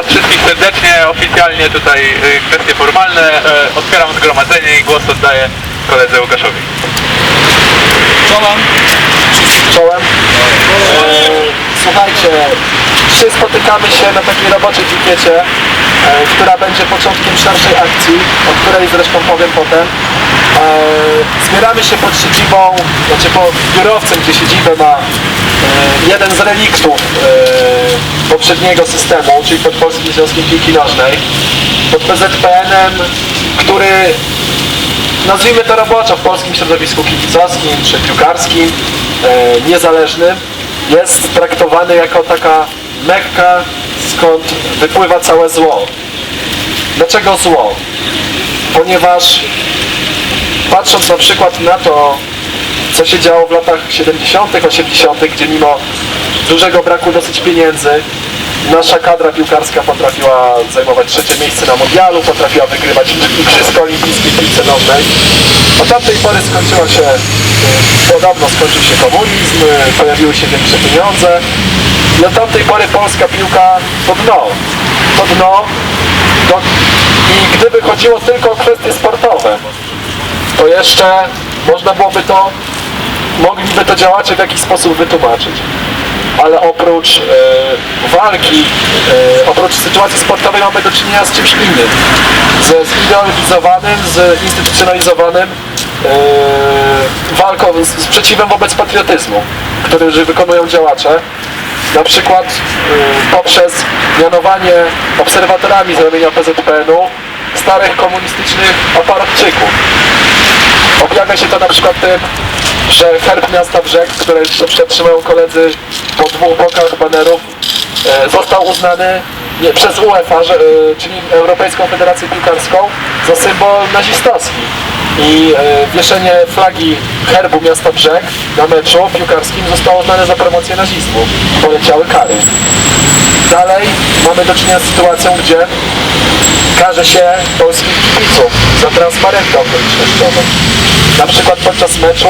Was wszystkich serdecznie, oficjalnie tutaj y, kwestie formalne. E, Otwieram zgromadzenie i głos oddaję koledze Łukaszowi. Czołem. czołem. E, Słuchajcie, dzisiaj spotykamy się na takiej roboczej pikiecie, e, która będzie początkiem szerszej akcji, o której zresztą powiem potem. Zbieramy się pod siedzibą, znaczy pod biurowcem, gdzie siedzibę ma e, jeden z reliktów e, poprzedniego systemu, czyli pod Polskim Związkiem Piłki Nożnej, pod PZPN-em, który nazwijmy to roboczo w polskim środowisku kibicowskim czy piłkarskim, e, niezależnym, jest traktowany jako taka mekka, skąd wypływa całe zło. Dlaczego zło? Ponieważ patrząc na przykład na to, co się działo w latach 70., 80., gdzie mimo dużego braku dosyć pieniędzy, nasza kadra piłkarska potrafiła zajmować trzecie miejsce na mundialu, potrafiła wygrywać Igrzyska Olimpijskie piłce nożnej. Od tamtej pory skończyła się, podobno skończył się komunizm, y, pojawiły się większe pieniądze i od tamtej pory polska piłka to dno. To dno do, i gdyby chodziło tylko o kwestie sportowe, to jeszcze można byłoby to, mogliby to działacze w jakiś sposób wytłumaczyć. Ale oprócz e, walki, e, oprócz sytuacji sportowej mamy do czynienia z czymś innym. Ze zideologizowanym, z instytucjonalizowanym e, walką, z sprzeciwem wobec patriotyzmu, który wykonują działacze. Na przykład e, poprzez mianowanie obserwatorami z ramienia PZPN-u starych komunistycznych aparatczyków. Objawia się to na przykład tym, że herb miasta Brzeg, który jeszcze przetrzymają koledzy po dwóch bokach banerów, e, został uznany nie, przez UEFA, że, e, czyli Europejską Federację Piłkarską, za symbol nazistowski. I e, wieszenie flagi herbu miasta Brzeg na meczu piłkarskim zostało uznane za promocję nazizmu. Poleciały kary. Dalej mamy do czynienia z sytuacją, gdzie każe się polskich kibiców za transparenty okolicznościowe. Na przykład podczas meczu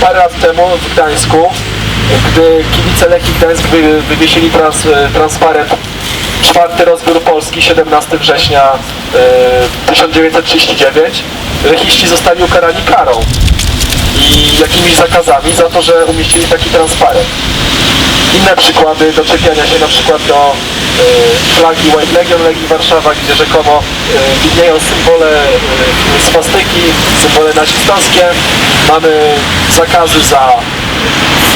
parę lat temu w Gdańsku, gdy kibice Lechii Gdańsk wy, wywiesili trans, e, transparent czwarty rozbiór Polski 17 września yy, 1939, lechiści zostali ukarani karą jakimiś zakazami za to, że umieścili taki transparent. Inne przykłady doczepiania się na przykład do y, flagi White Legion Legii Warszawa, gdzie rzekomo y, widnieją symbole y, swastyki, symbole nazistowskie. Mamy zakazy za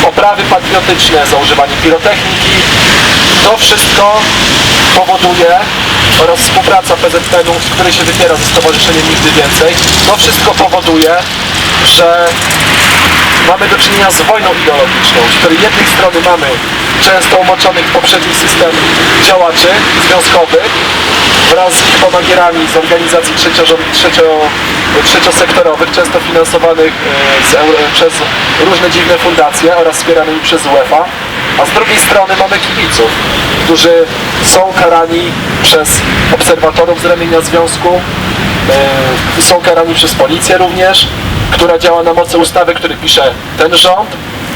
oprawy patriotyczne, za używanie pirotechniki. To wszystko powoduje oraz współpraca PZPN-u, z której się wypiera ze Stowarzyszeniem Nigdy Więcej, to wszystko powoduje, że mamy do czynienia z wojną ideologiczną, z której jednej strony mamy często umoczonych w poprzedni system działaczy związkowych wraz z ich pomagierami z organizacji trzecio, trzecio, trzeciosektorowych, często finansowanych e, z, przez różne dziwne fundacje oraz wspieranymi przez UEFA, a z drugiej strony mamy kibiców, którzy są karani przez obserwatorów z ramienia związku, są karani przez policję również, która działa na mocy ustawy, który pisze ten rząd.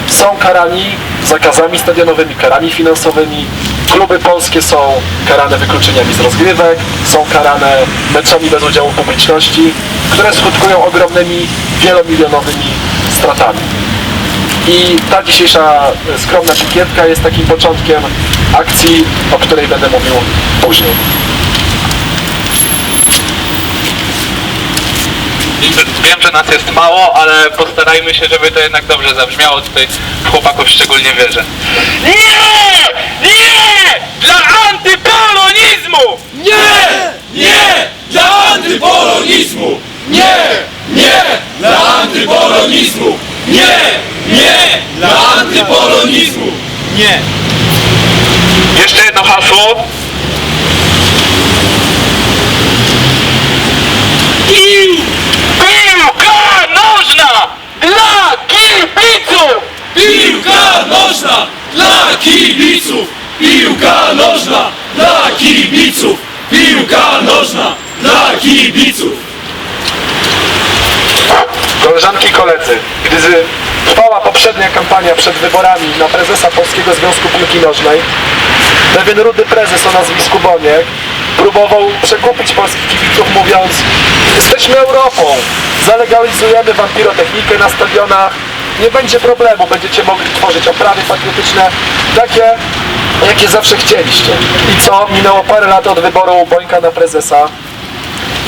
Są karani zakazami stadionowymi, karami finansowymi. Kluby polskie są karane wykluczeniami z rozgrywek, są karane meczami bez udziału publiczności, które skutkują ogromnymi, wielomilionowymi stratami. I ta dzisiejsza e, skromna pikietka jest takim początkiem akcji, o której będę mówił później. Wiem, że nas jest mało, ale postarajmy się, żeby to jednak dobrze zabrzmiało. Tutaj w chłopaków szczególnie wierzę. Nie! Nie! Dla antypolonizmu! Nie! Nie! Dla antypolonizmu! Nie! Nie! Dla antypolonizmu! Nie! Nie! Dla antypolonizmu! Nie! Jeszcze jedno hasło. I piłka nożna dla kibiców! Piłka nożna dla kibiców! Piłka nożna dla kibiców! Piłka nożna dla kibiców! Koleżanki i koledzy, gdy trwała poprzednia kampania przed wyborami na prezesa Polskiego Związku Piłki Nożnej, Pewien rudy prezes o nazwisku Boniek próbował przekupić polskich kibiców mówiąc jesteśmy Europą, zalegalizujemy wam pirotechnikę na stadionach, nie będzie problemu, będziecie mogli tworzyć oprawy patriotyczne takie, jakie zawsze chcieliście. I co? Minęło parę lat od wyboru Bońka na prezesa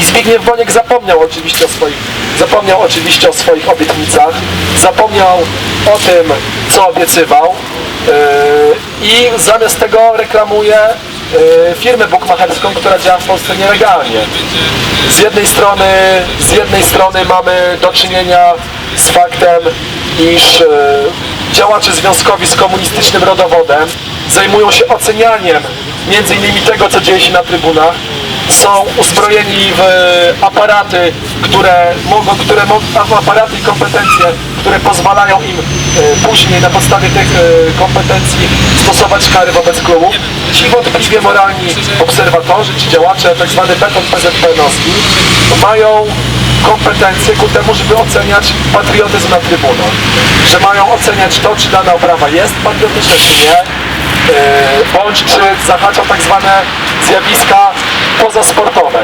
i Zbigniew Boniek zapomniał oczywiście o swoich, zapomniał oczywiście o swoich obietnicach, zapomniał o tym, co obiecywał yy, i zamiast tego reklamuje yy, firmę bukmacherską, która działa w Polsce nielegalnie. Z jednej strony, z jednej strony mamy do czynienia z faktem, iż yy, działacze związkowi z komunistycznym rodowodem zajmują się ocenianiem między innymi tego, co dzieje się na trybunach, są uzbrojeni w aparaty, które mogą, które mogą, aparaty i kompetencje, które pozwalają im e, później na podstawie tych e, kompetencji stosować kary wobec klubów. Ci wątpliwie moralni obserwatorzy czy działacze, tak zwany beton PZPN-owski, mają kompetencje ku temu, żeby oceniać patriotyzm na trybunach. Że mają oceniać to, czy dana oprawa jest patriotyczna, czy nie, bądź czy zahacza tak zwane zjawiska pozasportowe.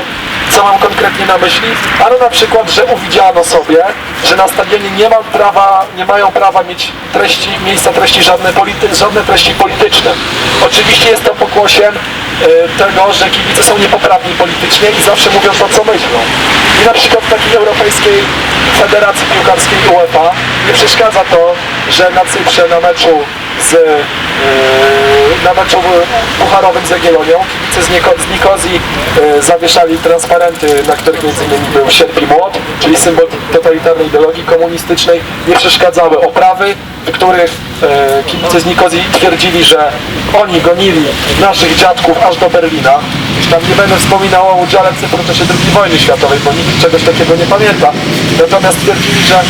Co mam konkretnie na myśli? Ano na przykład, że uwidziano sobie, że na stadionie nie, ma prawa, nie mają prawa mieć treści, miejsca treści żadne, polity, żadne treści polityczne. Oczywiście jest to pokłosiem yy, tego, że kibice są niepoprawni politycznie i zawsze mówią to, co myślą. I na przykład w takiej Europejskiej Federacji Piłkarskiej UEFA nie przeszkadza to, że na Cyprze na meczu z, yy, na meczu pucharowym z Jagiellonią. Kibice z, Niko, z Nikozji yy, zawieszali transparenty, na których innymi był sierp i młot, czyli symbol totalitarnej ideologii komunistycznej. Nie przeszkadzały oprawy, w których yy, kibice z Nikozji twierdzili, że oni gonili naszych dziadków aż do Berlina. Tam nie będę wspominał o udziale w czasie II wojny światowej, bo nikt czegoś takiego nie pamięta. Natomiast twierdzili, że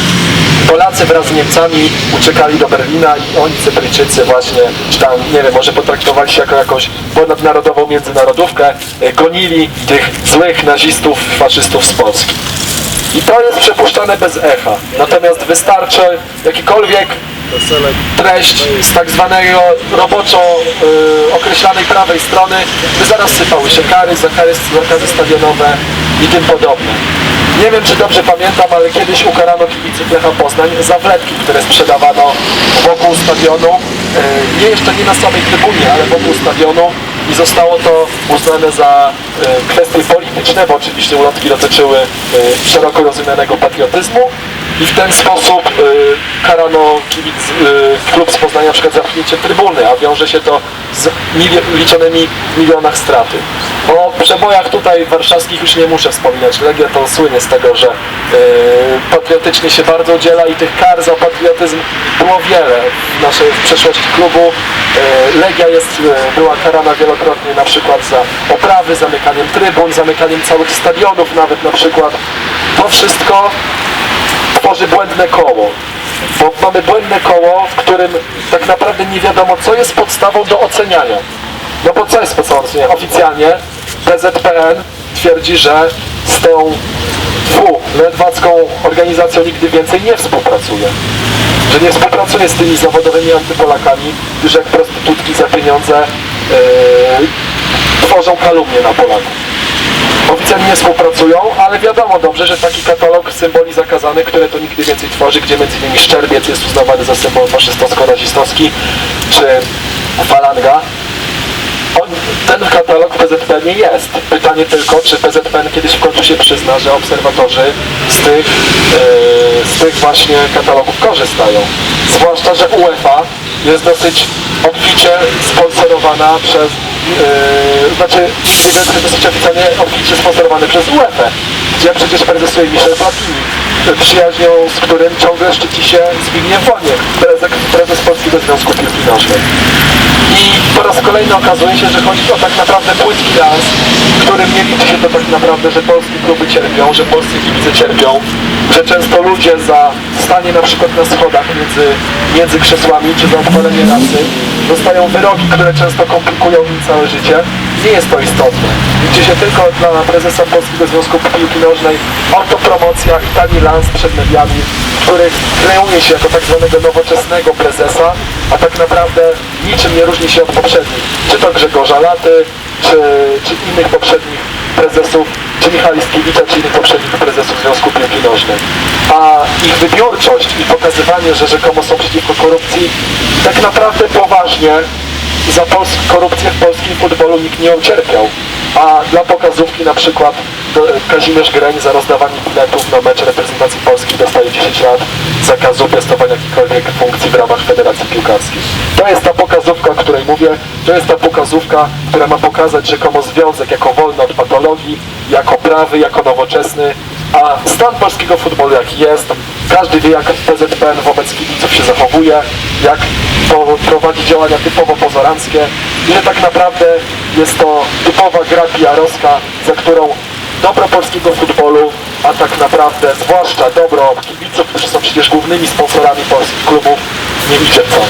Polacy wraz z Niemcami uciekali do Berlina i oni, Cypryjczycy właśnie, czy tam, nie wiem, może potraktowali się jako jakąś ponadnarodową międzynarodówkę, e, gonili tych złych nazistów, faszystów z Polski. I to jest przepuszczane bez echa. Natomiast wystarczy jakikolwiek treść z tak zwanego roboczo y, określanej prawej strony, by zaraz sypały się kary, zakary, zakazy stadionowe i tym podobne. Nie wiem, czy dobrze pamiętam, ale kiedyś ukarano kibiców Lecha Poznań za wlepki, które sprzedawano wokół stadionu. Y, nie jeszcze nie na samej trybunie, ale wokół stadionu i zostało to uznane za y, kwestie polityczne, bo oczywiście ulotki dotyczyły y, szeroko rozumianego patriotyzmu i w ten sposób y, karano kibic, y, klub z Poznania na przykład zamknięcie trybuny, a wiąże się to z milio- liczonymi w milionach straty. O przebojach tutaj warszawskich już nie muszę wspominać. Legia to słynie z tego, że y, patriotycznie się bardzo udziela i tych kar za patriotyzm było wiele w naszej w przeszłości klubu. Y, Legia jest, y, była karana wielokrotnie na przykład za oprawy, zamykaniem trybun, zamykaniem całych stadionów nawet na przykład. To wszystko tworzy błędne koło. Bo mamy błędne koło, w którym tak naprawdę nie wiadomo, co jest podstawą do oceniania. No bo co jest podstawą do oceniania? Oficjalnie PZPN twierdzi, że z tą dwu ledwacką organizacją nigdy więcej nie współpracuje. Że nie współpracuje z tymi zawodowymi antypolakami, którzy jak prostytutki za pieniądze yy, tworzą kalumnie na Polaków oficjalnie nie współpracują, ale wiadomo dobrze, że taki katalog symboli zakazanych, które to nigdy więcej tworzy, gdzie innymi szczerbiec jest uznawany za symbol faszystowsko-nazistowski, czy falanga, on, ten katalog w PZPN nie jest. Pytanie tylko, czy PZPN kiedyś w końcu się przyzna, że obserwatorzy z tych, yy, z tych właśnie katalogów korzystają. Zwłaszcza, że UEFA jest dosyć obficie sponsorowana przez, znaczy jest dosyć oficjalnie obficie sponsorowany przez UEFA, gdzie przecież prezesuje Michel Platini, przyjaźnią z którym ciągle szczyci się Zbigniew Woniek, prezes, prezes Polskiego Związku Piłki Nożnej. I po raz kolejny okazuje się, że chodzi o tak naprawdę płytki w którym nie liczy się to tak naprawdę, że polskie kluby cierpią, że polscy kibice cierpią, że często ludzie za stanie na przykład na schodach między, między krzesłami czy za odpalenie rasy dostają wyroki, które często komplikują im całe życie. nie jest to istotne. Liczy się tylko dla prezesa Polskiego Związku Piłki Nożnej autopromocja i tani lans przed mediami, w których kreuje się jako tak zwanego nowoczesnego prezesa, a tak naprawdę niczym nie różni się od poprzednich. Czy to Grzegorza Laty, czy, czy innych poprzednich prezesów, czy Michała Liskiewicza, czy innych poprzednich prezesów Związku Piłki Nożnej. A ich wybiórczość i pokazywanie, że rzekomo są przeciwko korupcji, tak naprawdę poważnie za korupcję w polskim futbolu nikt nie ucierpiał. A dla pokazówki na przykład Kazimierz Greń za rozdawanie biletów na mecz reprezentacji Polski dostaje 10 lat zakazu piastowania jakichkolwiek funkcji w ramach Federacji Piłkarskiej. To jest ta pokazówka, o której mówię, to jest ta pokazówka, która ma pokazać rzekomo związek jako wolny od patologii, jako prawy, jako nowoczesny, a stan polskiego futbolu jaki jest, każdy wie jak PZPN wobec kibiców się zachowuje, jak prowadzi działania typowo pozoranckie. I że tak naprawdę jest to typowa gra PR-owska, za którą dobro polskiego futbolu, a tak naprawdę zwłaszcza dobro kibiców, którzy są przecież głównymi sponsorami polskich klubów, nie idzie wcale.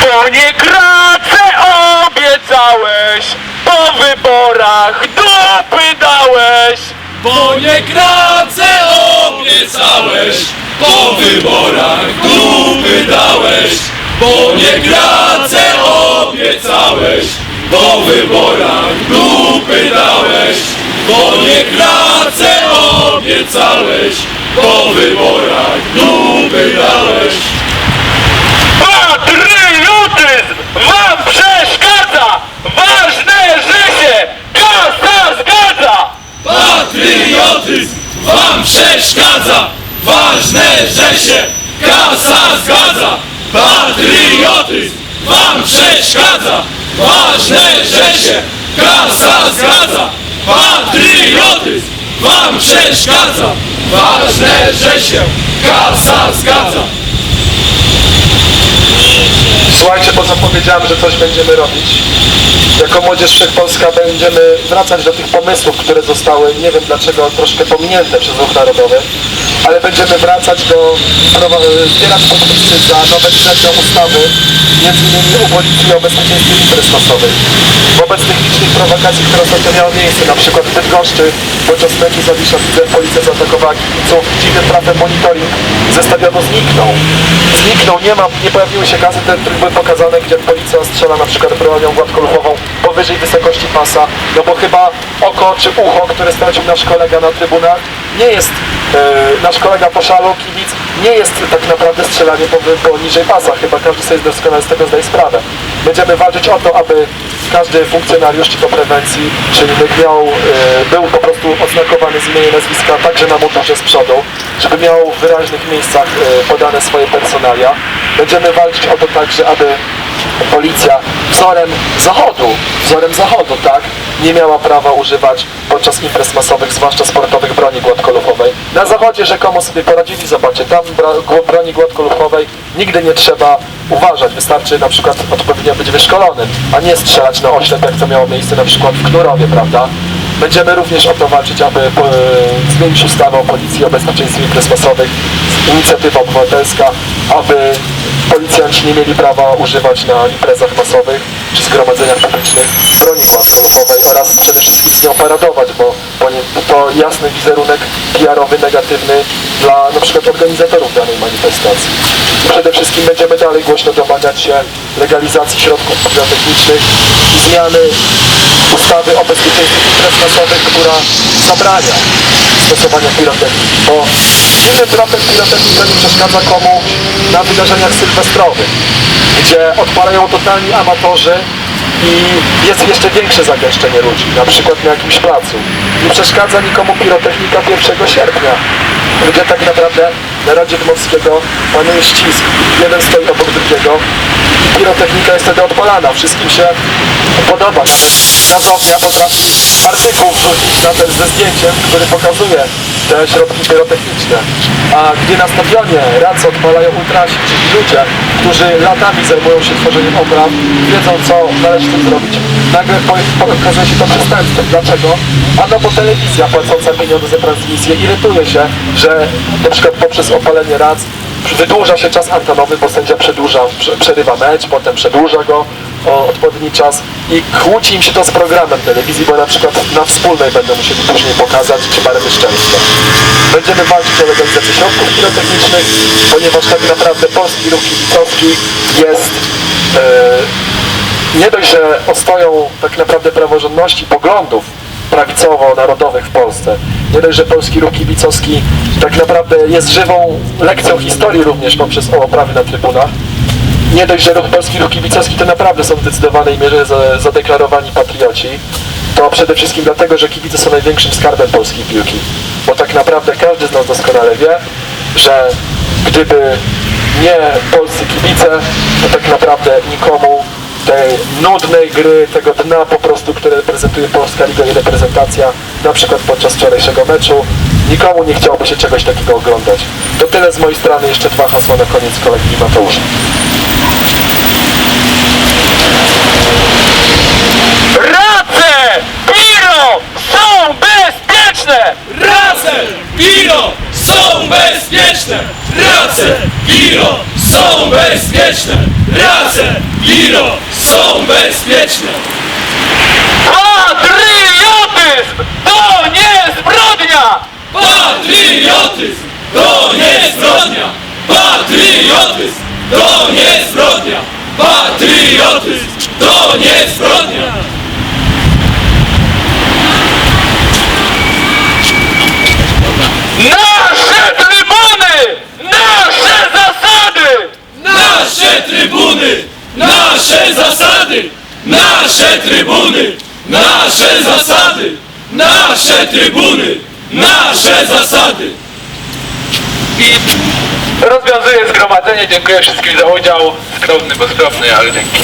Bo nie kracę obiecałeś, po wyborach dupy dałeś. Bo nie kracę obiecałeś, po wyborach dupy dałeś. Bo nie kracę obiecałeś, po wyborach dupy dałeś. Bo nie kracę obiecałeś, po wyborach dupy dałeś. Patriotyzm wam przeszkadza! Ważne, że się kasa zgadza! Patriotyzm wam przeszkadza Ważne, że się kasa zgadza. Patriotyzm wam przeszkadza. Ważne, że się kasa zgadza. Patriotyzm wam przeszkadza. Ważne, że się kasa zgadza Słuchajcie, bo zapowiedziałem, że coś będziemy robić. Jako Młodzież Wszechpolska będziemy wracać do tych pomysłów, które zostały, nie wiem dlaczego, troszkę pominięte przez Ruch Narodowy, ale będziemy wracać do, prowa- zbierać podpisy za nowelizacją ustawy, między innymi o policji i o bezpieczeństwie imprez. Wobec tych licznych prowokacji, które ostatnio miały miejsce, na przykład w Bydgoszczy, podczas meczu Zawisza Widzew policja zaatakowała kibiców, dziwny prawy monitoring ze stadionu zniknął. Zniknął, nie ma, nie pojawiły się gazety, które pokazane, gdzie policja strzela na przykład bronią gładkolubową powyżej wysokości pasa, no bo chyba oko czy ucho, które stracił nasz kolega na trybunach, nie jest, e, nasz kolega po szalu, kibic, nie jest tak naprawdę strzelanie poniżej pasa, chyba każdy sobie doskonale z tego zdaje sprawę. Będziemy walczyć o to, aby każdy funkcjonariusz czy to prewencji, czyli miał, e, był po prostu oznakowany z imienia nazwiska także na motorze z przodu, żeby miał w wyraźnych miejscach e, podane swoje personalia. Będziemy walczyć o to także, aby policja wzorem zachodu, wzorem zachodu, tak, nie miała prawa używać podczas imprez masowych, zwłaszcza sportowych, broni gładkolufowej. Na zachodzie rzekomo sobie poradzili, zobaczcie, tam broni gładkolufowej nigdy nie trzeba uważać, wystarczy na przykład odpowiednio być wyszkolonym, a nie strzelać na oślep, jak to miało miejsce na przykład w Knurowie, prawda? Będziemy również o to walczyć, aby e, zmienić ustawę o policji o bezpieczeństwie imprez masowych, inicjatywa obywatelska, aby policjanci nie mieli prawa używać na imprezach masowych czy zgromadzeniach publicznych broni gładkolufowej oraz przede wszystkim z nią paradować, bo, bo nie, to jasny wizerunek PR-owy negatywny dla przykład organizatorów danej manifestacji. Przede wszystkim będziemy dalej głośno domagać się legalizacji środków pirotechnicznych i zmiany ustawy o bezpieczeństwie imprez masowych, która zabrania stosowania pirotechniki, bo duży problem pirotechnika nie przeszkadza komu na wydarzeniach sylwestrowych, gdzie odpalają totalni amatorzy i jest jeszcze większe zagęszczenie ludzi, na przykład na jakimś placu. Nie przeszkadza nikomu pirotechnika 1 sierpnia, gdzie tak naprawdę na Radzie Dmowskiego panuje ścisk, jeden stoi obok drugiego pirotechnika jest wtedy odpalana. Wszystkim się podoba. Kazownia potrafi artykuł wrzucić na ten ze zdjęciem, który pokazuje te środki pyrotechniczne. A gdy na stadionie racy odpalają ultrasi, czyli ludzie, którzy latami zajmują się tworzeniem opraw, wiedzą co należy z tym zrobić, nagle po- po- okazuje się to przestępstwem. Dlaczego? A no bo telewizja płacąca pieniądze za transmisję irytuje się, że na przykład poprzez opalenie rac wydłuża się czas antenowy, bo sędzia przedłuża, prze- przerywa mecz, potem przedłuża go o odpowiedni czas i kłóci im się to z programem telewizji, bo na przykład na wspólnej będą musieli później pokazać, czy barwy szczęścia. Będziemy walczyć o legalizację środków pirotechnicznych, ponieważ tak naprawdę polski ruch kibicowski jest e, nie dość, że ostoją tak naprawdę praworządności poglądów prawicowo-narodowych w Polsce. Nie dość, że polski ruch kibicowski tak naprawdę jest żywą lekcją historii również poprzez oprawy na trybunach. Nie dość, że ruch polski ruch kibicowski to naprawdę są w zdecydowanej mierze za- zadeklarowani patrioci. To przede wszystkim dlatego, że kibice są największym skarbem polskiej piłki. Bo tak naprawdę każdy z nas doskonale wie, że gdyby nie polscy kibice, to tak naprawdę nikomu tej nudnej gry, tego dna po prostu, które reprezentuje Polska Liga i reprezentacja, na przykład podczas wczorajszego meczu, nikomu nie chciałoby się czegoś takiego oglądać. To tyle z mojej strony, jeszcze dwa hasła na koniec kolegi Mateusza. Race! Piro! Są bezpieczne! Race, piro, są bezpieczne! Race, piro, są bezpieczne! Race, piro, są bezpieczne! Patriotyzm to nie zbrodnia! Patriotyzm to nie zbrodnia! Patriotyzm to nie zbrodnia! Patriotyzm to nie zbrodnia! Nasze trybuny! Nasze zasady! Nasze trybuny! Nasze zasady! Nasze trybuny! Nasze zasady! Nasze trybuny! Nasze zasady! Rozwiązuję zgromadzenie. Dziękuję wszystkim za udział. Skromny, bo skromny, ale dzięki.